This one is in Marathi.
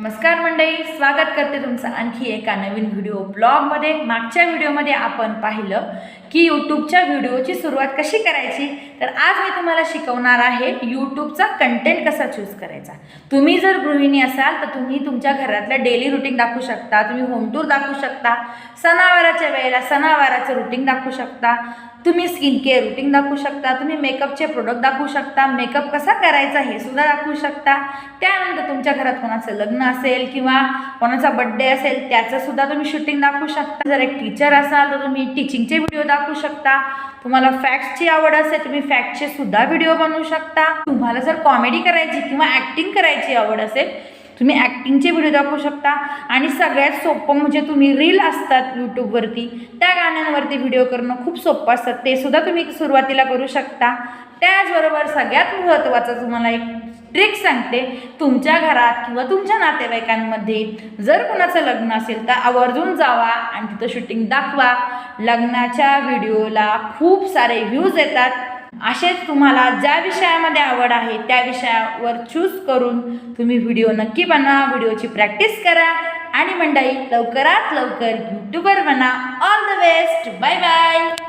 नमस्कार मंडळी स्वागत करते तुमचं आणखी एका नवीन व्हिडिओ ब्लॉगमध्ये मागच्या व्हिडिओमध्ये आपण पाहिलं की यूट्यूबच्या व्हिडिओची सुरुवात कशी करायची? तर आज मी तुम्हाला शिकवणार आहे यूट्यूबचा कंटेंट कसा चूज करायचा. तुम्ही जर गृहिणी असाल तर तुम्ही तुमच्या घरातल्या डेली रुटीन दाखवू शकता. तुम्ही होम टूर दाखवू शकता. सणावाराच्या वेळेला सणावाराचं रुटीन दाखवू शकता. तुम्ही स्किन केअर रुटीन दाखवू शकता. तुम्ही मेकअपचे प्रोडक्ट दाखवू शकता. मेकअप कसा करायचा हे सुद्धा दाखवू शकता. त्यानंतर तुमच्या घरात कोणाचं लग्न असेल किंवा कोणाचा बड्डे असेल त्याचं सुद्धा तुम्ही शूटिंग दाखवू शकता. जर एक टीचर असाल तर तुम्ही टीचिंगचे व्हिडिओ दाखवू शकता. तुम्हाला फॅक्ट्सची आवड असेल तुम्ही फॅक्टचे सुद्धा व्हिडिओ बनवू शकता. तुम्हाला जर कॉमेडी करायची किंवा ॲक्टिंग करायची आवड असेल तुम्ही ॲक्टिंगचे व्हिडिओ दाखवू शकता. आणि सगळ्यात सोपं म्हणजे तुम्ही रील असतात यूट्यूबवरती त्या गाण्यांवरती व्हिडिओ करणं खूप सोपं असतात ते सुद्धा तुम्ही सुरुवातीला करू शकता. त्याचबरोबर सगळ्यात महत्त्वाचं तुम्हाला एक ट्रिक सांगते. तुमच्या घरात किंवा तुमच्या नातेवाईकांमध्ये जर कुणाचं लग्न असेल तर आवर्जून जावा आणि तिथं शूटिंग दाखवा. लग्नाच्या व्हिडिओला खूप सारे व्ह्यूज येतात. असेच तुम्हाला ज्या विषयामध्ये आवड आहे त्या विषयावर चूज करून तुम्ही व्हिडिओ नक्की बनवा व्हिडिओची प्रॅक्टिस करा आणि मंडळी लवकरात लवकर यूट्यूबर बना. All the best bye bye